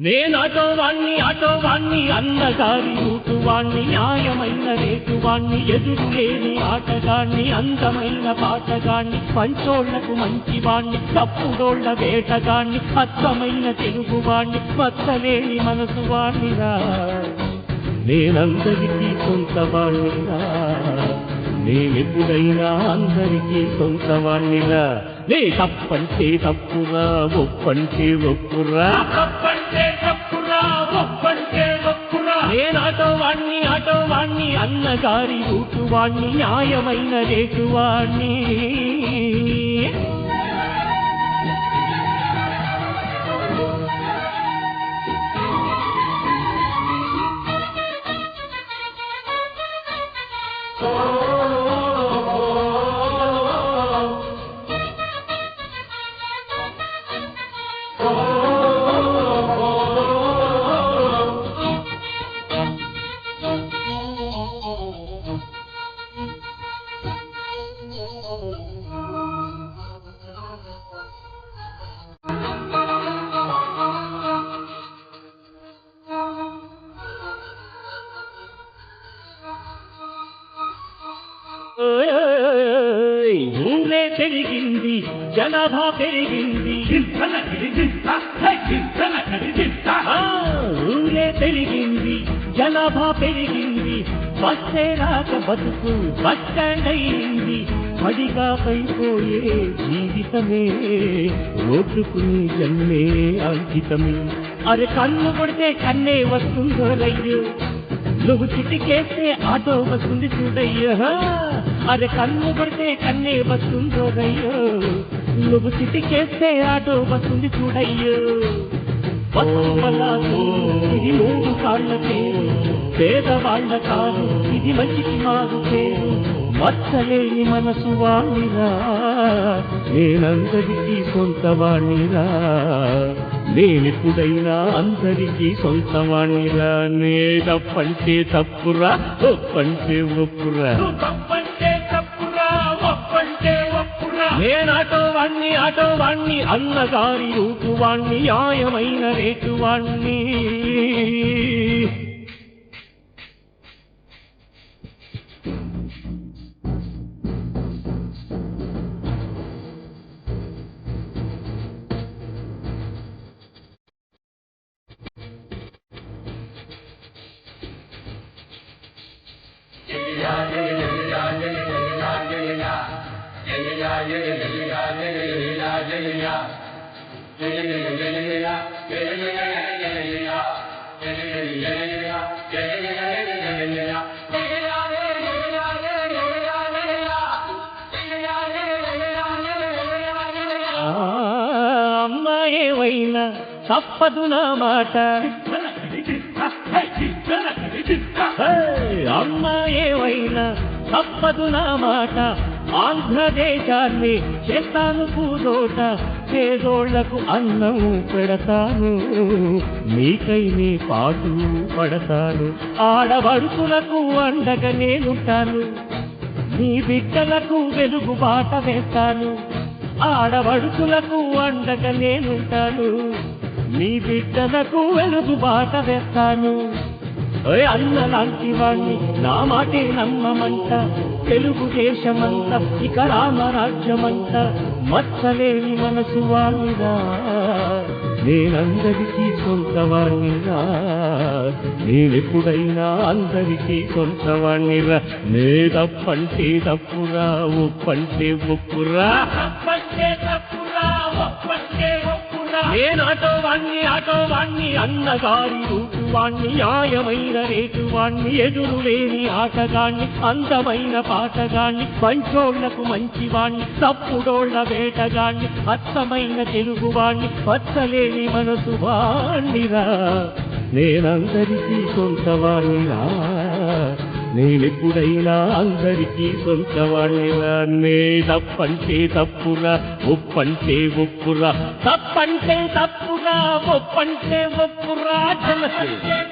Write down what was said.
నేను అటోవాణ్ణి అటోవాణ్ణి అన్నగారి ఊటువాణ్ణి న్యాయమైన రేటువాణ్ణి ఎదురులేని ఎదురు లేని ఆటగాణ్ణి అందమైన పాటగాణ్ణి పంచోళ్ళకు మంచివాణ్ణి తప్పుడోళ్ళ వేటగాణ్ణి అత్తమైన తెలుగు వాణ్ణి మనసు వాణ్ణిరా నేనందరికీ సొంత వాణ్ణిరా నేనెప్పుడైనా అందరికీ సొంత వాణ్ణిరా నే తప్పంటే తప్పురా ఒప్పంటే ఒప్పురా. నేనాటోవాణ్ణి ఆటోవాణ్ణి అన్నగారి రూటువాణ్ణి న్యాయమైన రేటువాణ్ణి. ఊరే పెరిగింది జనాభా పెరిగింది ఊరే పెరిగింది జనాభా పెరిగింది బస్సే రాక బతుకు బస్ స్టాండ్ అయింది పడిగా పైపోయే జీవితమే రోడ్డుకుని జన్మే అంకితమే అరే కన్ను కొడితే కన్నే వస్తుందో రైలు నువ్వు చిటికేస్తే ఆటో వస్తుంది చూడయ్యా. అరే కన్ను పడితే కన్నే వస్తుందోరయ్యో నువ్వు చిటికేస్తే ఆటో వస్తుంది చూడయ్యో. బస్సు ఇది మూడు కాళ్ళ పేరు. పేదవాళ్ళ కాదు ఇది మంచికి మారు పేరు. మచ్చలేని మనసు వాణిరా నేనందరికీ సొంత వాణిరా. నేనెప్పుడైనా అందరికీ సొంత వాణిరా. నే తప్పంటే తప్పురా ఒప్పంటే ఒప్పురా. తప్పంటే తప్పురా ఒప్పంటే ఒప్పురా. నేను ఆటో వాణ్ణి ఆటో వాణ్ణి అన్నగారి రూటు వాణ్ణి న్యాయమైన రేటు వాణ్ణి. అమ్మాయేవైనా తప్పదు నా మాట. అమ్మ ఏవైనా తప్పదు నా మాట. ఆంధ్రదేశాన్ని చేస్తాను పూదోట. పేదోళ్ళకు అన్నం పెడతాను. మీకై నీ పాటు పడతాను. ఆడబడుకులకు అండగా నేనుంటాను. నీ బిడ్డలకు వెలుగు బాట వేస్తాను. ఆడబడుకులకు అండగా నేనుంటాను. నీ బిడ్డలకు వెలుగు బాట వేస్తాను. అన్న లాంటి వాణ్ణి నా మాటే నమ్మమంట. తెలుగుదేశమంత ఇక రామరాజ్యమంత మచ్చలేని మనసు వాణిరా నేనందరికీ సొంత వాణిరా నేనెప్పుడైనా అందరికీ సొంత వాణిరా నే తప్పంటే తప్పురా ఒప్పంటే ఒప్పురా. తప్పంటే తప్పురా ఒప్పంటే ఒప్పు నేను ఆటో వాణ్ణి ఆటో వాణ్ణి అన్నగారి రూపు వాణ్ణి న్యాయమైన రేటు వాణ్ణి ఎదురు లేని ఆటగాణ్ణి అందమైన పాటగాణ్ణి పంచోళ్ళకు మంచి వాణ్ణి తప్పుడోళ్ళ వేటగాణ్ణి అత్తమైన తెలుగు వాణ్ణి పచ్చలేని మనసు వాణ్ణిరా. నేనందరికీ సొంత నేనెప్పుడైనా అందరికీ సొంత వాణిరా నే తప్పంటే తప్పురా ఒప్పంటే ఒప్పురా. తప్పంటే తప్పురా ఒప్పంటే ఒప్పురా.